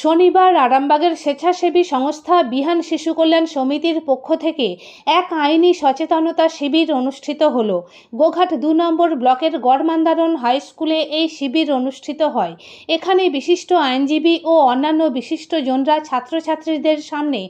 শনিবার আরামবাগের স্বেচ্ছাসেবী সংস্থা বিহান শিশু কল্যাণ সমিতির পক্ষ থেকে এক আইনি সচেতনতা শিবির অনুষ্ঠিত হল। গোঘাট দু নম্বর ব্লকের গড়মান্দারণ হাই স্কুলে এই শিবির অনুষ্ঠিত হয়। এখানে বিশিষ্ট আইনজীবী ও অন্যান্য বিশিষ্ট জনরা ছাত্রছাত্রীদের সামনে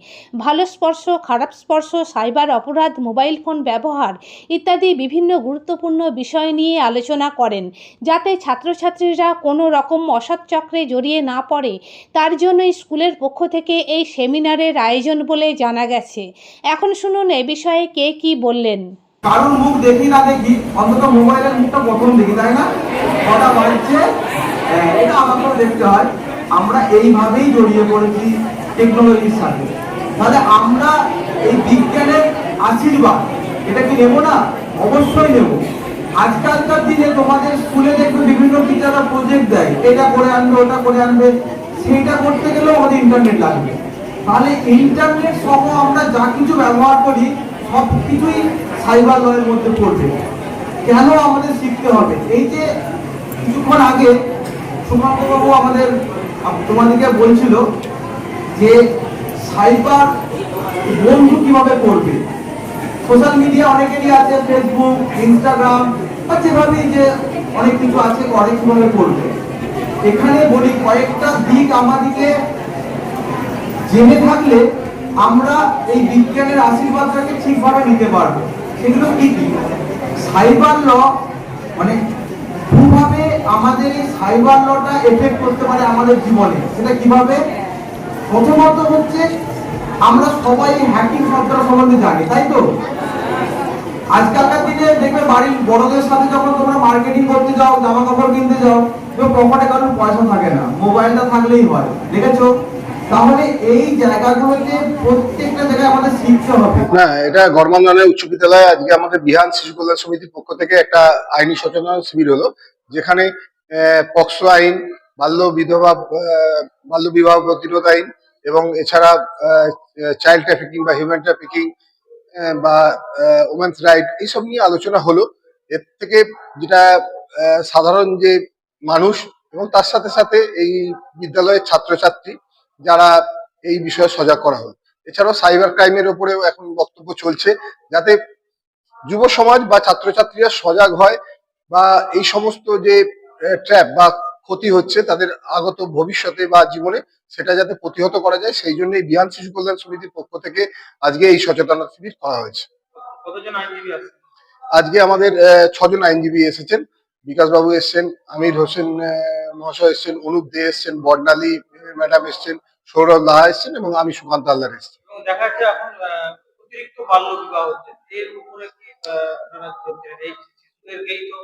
ভালো স্পর্শ, খারাপ স্পর্শ, সাইবার অপরাধ, মোবাইল ফোন ব্যবহার ইত্যাদি বিভিন্ন গুরুত্বপূর্ণ বিষয় নিয়ে আলোচনা করেন। যাতে ছাত্রছাত্রীরা কোনো রকম অসৎ চক্রে জড়িয়ে না পড়ে, তার জন্যই স্কুলের পক্ষ থেকে এই সেমিনারের আয়োজন বলে জানা গেছে। এখন শুনুন এ বিষয়ে কে কি বললেন। কারোর মুখ দেখি না দেখি অন্তত মোবাইলের মুখটা প্রথম দেখি তাই না? কথা বলছে। হ্যাঁ, এটা আমাকেও দেখতে হয়। আমরা এইভাবেই জড়িয়ে পড়েছি টেকনোলজির সাথে। তাহলে আমরা এই বিজ্ঞানের আশীর্বাদ এটা কি নেব না? অবশ্যই নেব। আজকালকার দিনে তোমাদের স্কুলে দেখবে বিভিন্ন টিচাররা প্রজেক্ট দেয়। এটা করে আনবে ওটা করে আনবে। সেইটা করতে গেলেও আমাদের ইন্টারনেট লাগবে। তাহলে ইন্টারনেট সহ আমরা যা কিছু ব্যবহার করি, সব কিছুই সাইবার লয়ের মধ্যে পড়বে। কেন আমাদের শিখতে হবে? এই যে কিছুক্ষণ আগে সুকান্ত বাবু আমাদের তোমাদেরকে বলছিল যে সাইবার বন্ধু কীভাবে করবে? সোশ্যাল মিডিয়া অনেকেরই আছে ফেসবুক ইনস্টাগ্রাম বা যেভাবেই যে অনেক কিছু আছে, অনেক কীভাবে করবে? এখানে বলি, কয়েকটা দিক আমাদেরকে জেনে থাকলে আমরা এই বিজ্ঞানের আশীর্বাদটাকে ঠিকভাবে নিতে পারব। সেগুলো কি কি? সাইবার ল মানে কীভাবে আমাদের এই সাইবার লটা এফেক্ট করতে পারে আমাদের জীবনে, সেটা কীভাবে? প্রথমত হচ্ছে, আমরা সবাই হ্যাকিং শব্দটা সম্বন্ধে জানি, তাই তো? আজকালকার দিনে দেখবে বাড়ির বড়দের সাথে যখন তোমরা মার্কেটিং করতে যাও জামা কাপড় কিনতে যাও পকেটে কারোর পয়সা থাকে না, মোবাইলটা থাকলেই হয়, দেখেছ? এটা উচ্চ আজকে আমাদের বিহান সমিতির পক্ষ থেকে একটা আইনি শিবির হলো, যেখানে পক্সো আইন, বাল্য বিধবা বাল্য বিবাহ প্রতিরোধ আইন এবং এছাড়া চাইল্ড ট্রাফিকিং বা হিউম্যান ট্রাফিকিং বা ওমেন্স রাইট এইসব নিয়ে আলোচনা হলো। এর থেকে যেটা সাধারণ যে মানুষ এবং তার সাথে সাথে এই বিদ্যালয়ের ছাত্রছাত্রী যারা এই বিষয়ে সজাগ করা হলো এছাড়াও সাইবার ক্রাইমের উপরেও এখন বক্তব্য চলছে যাতে যুব সমাজ বা ছাত্রছাত্রীরা সজাগ হয় বা এই সমস্ত যে ট্র্যাপ বা ক্ষতি হচ্ছে তাদের আগত ভবিষ্যতে বা জীবনে সেটা যাতে প্রতিহত করা যায় সেই জন্য বিহান শিশু কল্যাণ সমিতির পক্ষ থেকে আজকে এই সচেতনতা শিবির করা হয়েছে। কতজন আইনজীবী আছে? আজকে আমাদের ছজন আইনজীবী এসেছেন। বিকাশ বাবু এসছেন আমির হোসেন মহাশয় এসছেন অনুপ দে এসছেন বর্ণালী ম্যাডাম এসছেন সৌরভ লাহা এসছেন এবং আমি সুকান্ত হালদার এসছেন দেখা যাচ্ছে এখন অতিরিক্ত বাল্য বিবাহ হচ্ছে। এর উপরে কি আহ, আপনারা চলছেন এই শিশুদেরকেই তো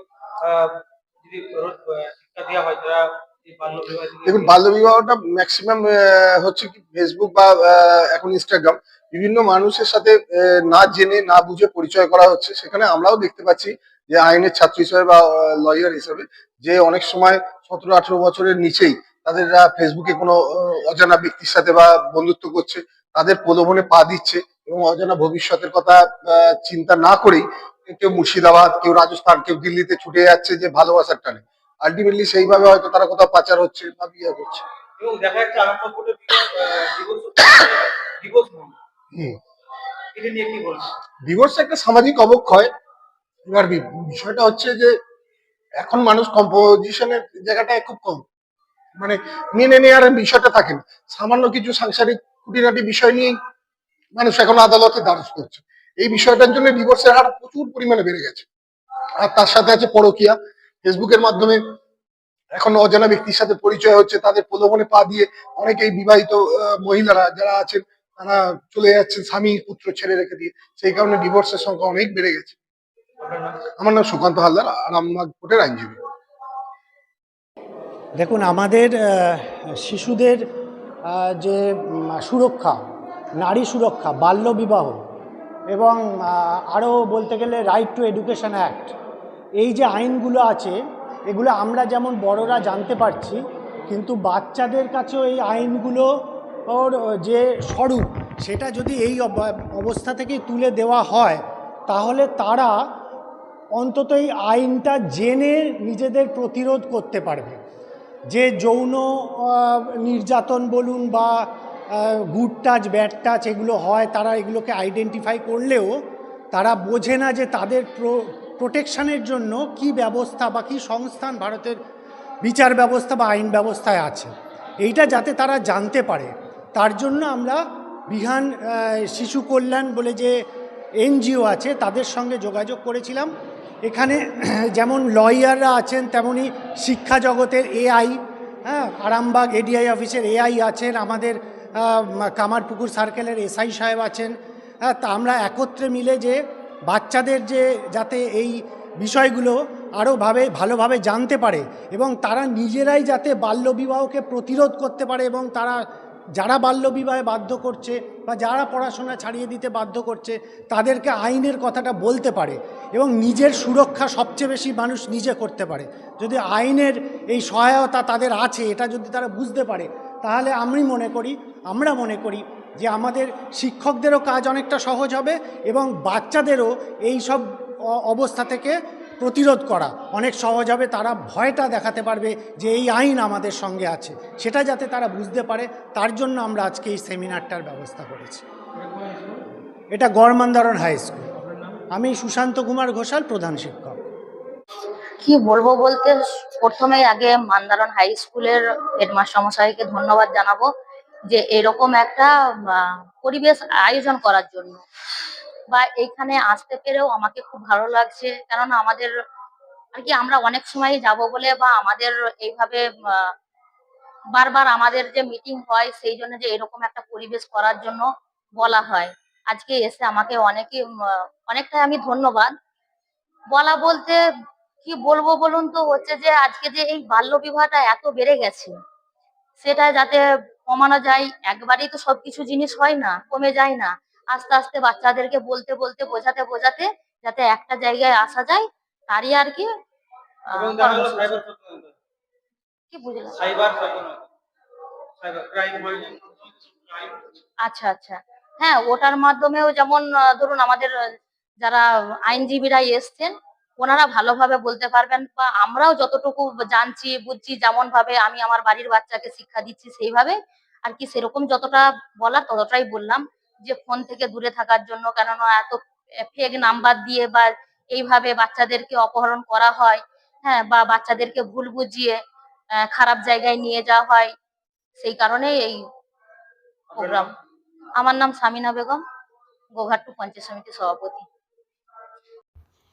যদি শিক্ষা দেওয়া হয় তারা এই বাল্য বিবাহ থেকে- দেখুন বাল্য বিবাহটা ম্যাক্সিমাম হচ্ছে কি ফেসবুক বা এখন ইনস্টাগ্রাম বিভিন্ন মানুষের সাথে না জেনে না বুঝে পরিচয় করা হচ্ছে। সেখানে আমরাও দেখতে পাচ্ছি যে আইনের ছাত্র হিসেবে বা লয়ার হিসেবে যে অনেক সময় সতেরো আঠেরো বছরের নিচেই তাদের ফেসবুকে কোনো অজানা ব্যক্তির সাথে বা বন্ধুত্ব করছে তাদের প্রলোভনে পা দিচ্ছে এবং অজানা ভবিষ্যতের কথা চিন্তা না করেই কেউ মুর্শিদাবাদ কেউ রাজস্থান কেউ দিল্লিতে ছুটে যাচ্ছে যে ভালোবাসার টানে। আলটিমেটলি সেইভাবে হয়তো তারা কোথাও পাচার হচ্ছে বা বিয়ে করছে। এবং দেখা যাচ্ছে ডিভোর্স একটা সামাজিক অবক্ষয়। এবার বিষয়টা হচ্ছে যে, এখন মানুষ কম্পোজিশনের জায়গাটা খুব কম। মানে মেনে নেওয়ার বিষয়টা থাকে না। সামান্য কিছু সাংসারিক খুঁটিনাটি বিষয় নিয়েই মানুষ এখন আদালতে দ্বারস্থ হচ্ছে। এই বিষয়টার জন্য ডিভোর্সের হার প্রচুর পরিমাণে বেড়ে গেছে। আর তার সাথে আছে পরকিয়া। ফেসবুকের মাধ্যমে এখন অজানা ব্যক্তির সাথে পরিচয় হচ্ছে। তাদের প্রলোভনে পা দিয়ে অনেকেই বিবাহিত মহিলারা যারা আছেন, তারা চলে যাচ্ছেন স্বামী পুত্র ছেড়ে রেখে দিয়ে। সেই কারণে ডিভোর্সের সংখ্যা অনেক বেড়ে গেছে? আমার নাম সুকান্ত হালদার আরামবাগ কোর্টের আইনজীবী। দেখুন, আমাদের শিশুদের যে সুরক্ষা, নারী সুরক্ষা, বাল্য বিবাহ এবং আরও বলতে গেলে রাইট টু এডুকেশন অ্যাক্ট এই যে আইনগুলো আছে, এগুলো আমরা যেমন বড়রা জানতে পারছি, কিন্তু বাচ্চাদের কাছেও এই আইনগুলো ওর যে স্বরূপ, সেটা যদি এই অব- অবস্থা থেকেই তুলে দেওয়া হয়, তাহলে তারা অন্তত এই আইনটা জেনে নিজেদের প্রতিরোধ করতে পারবে। যে যৌন নির্যাতন বলুন বা গুড টাচ ব্যাড টাচ এগুলো হয়, তারা এগুলোকে আইডেন্টিফাই করলেও তারা বোঝে না যে তাদের প্রোটেকশানের জন্য কি ব্যবস্থা বা কী সংস্থান ভারতের বিচার ব্যবস্থা বা আইন ব্যবস্থায় আছে। এইটা যাতে তারা জানতে পারে। তার জন্য আমরা বিহান শিশু কল্যাণ বলে যে এনজিও আছে, তাদের সঙ্গে যোগাযোগ করেছিলাম। এখানে যেমন লয়াররা আছেন, তেমনি শিক্ষা জগতের এআই হ্যাঁ আরামবাগ এডিআই অফিসের এআই আছেন, আমাদের কামারপুকুর সার্কেলের এসআই সাহেব আছেন। হ্যাঁ তা আমরা একত্রে মিলে যে বাচ্চাদের যে, যাতে এই বিষয়গুলো আরও ভাবে, ভালোভাবে জানতে পারে এবং তারা নিজেরাই যাতে বাল্যবিবাহকে প্রতিরোধ করতে পারে এবং তারা যারা বাল্যবিবাহে বাধ্য করছে বা যারা পড়াশোনা ছাড়িয়ে দিতে বাধ্য করছে, তাদেরকে আইনের কথাটা বলতে পারে এবং নিজের সুরক্ষা সবচেয়ে বেশি মানুষ নিজে করতে পারে। যদি আইনের এই সহায়তা তাদের আছে, এটা যদি তারা বুঝতে পারে, তাহলে আমি মনে করি, আমরা মনে করি যে আমাদের শিক্ষকদেরও কাজ অনেকটা সহজ হবে এবং বাচ্চাদেরও এই সব অবস্থা থেকে প্রতিরোধ করা। অনেক সহজ হবে, তারা ভয়টা দেখাতে পারবে যে এই আইন আমাদের সঙ্গে আছে। সেটা যাতে তারা বুঝতে পারে, তার জন্য আমরা আজকে এই সেমিনারটার ব্যবস্থা করেছি। এটা গড়মান্দারণ হাই স্কুল। আমি সুশান্ত কুমার ঘোষাল, প্রধান শিক্ষক। কি বলব বলতে প্রথমে আগে মান্দারন হাই স্কুলের হেডমাস্টার মশাইকে ধন্যবাদ জানাব যে এরকম একটা পরিবেশ আয়োজন করার জন্য। বা এইখানে আসতে পেরেও আমাকে খুব ভালো লাগছে। কেননা আমাদের আর কি আমরা অনেক সময় যাব বলে বা আমাদের এইভাবে বারবার আমাদের যে মিটিং হয় সেই জন্য যে এরকম একটা পরিবেশ করার জন্য বলা হয়। আজকে এসে আমাকে অনেকে অনেকটাই আমি ধন্যবাদ। বলা বলতে কি বলব বলুন তো, হচ্ছে যে আজকে যে এই বাল্য বিবাহটা এত বেড়ে গেছে, সেটা যাতে কমানো যায়, একবারেই তো সবকিছু জিনিস হয় না, কমে যায় না। আস্তে আস্তে বাচ্চাদেরকে বলতে বলতে বোঝাতে বোঝাতে যাতে একটা জায়গায় আসা যায় তারই আর কি বুঝলাম? আচ্ছা আচ্ছা। হ্যাঁ ওটার মাধ্যমেও যেমন ধরুন আমাদের যারা আইনজীবীরা এসছেন ওনারা ভালোভাবে বলতে পারবেন বা আমরাও যতটুকু জানছি বুঝছি যেমন ভাবে আমি আমার বাড়ির বাচ্চাকে শিক্ষা দিচ্ছি সেইভাবে আর কি সেরকম যতটা বলার ততটাই বললাম। যে ফোন থেকে দূরে থাকার জন্য, কেননা এত ফেক নাম্বার দিয়ে বা এইভাবে বাচ্চাদেরকে অপহরণ করা হয় হ্যাঁ বা বাচ্চাদেরকে ভুল বুঝিয়ে খারাপ জায়গায় নিয়ে যাওয়া হয়, সেই কারণে এই প্রোগ্রাম আমার নাম সামিনা বেগম গোঘাট্টু পঞ্চায়েত সমিতির সভাপতি।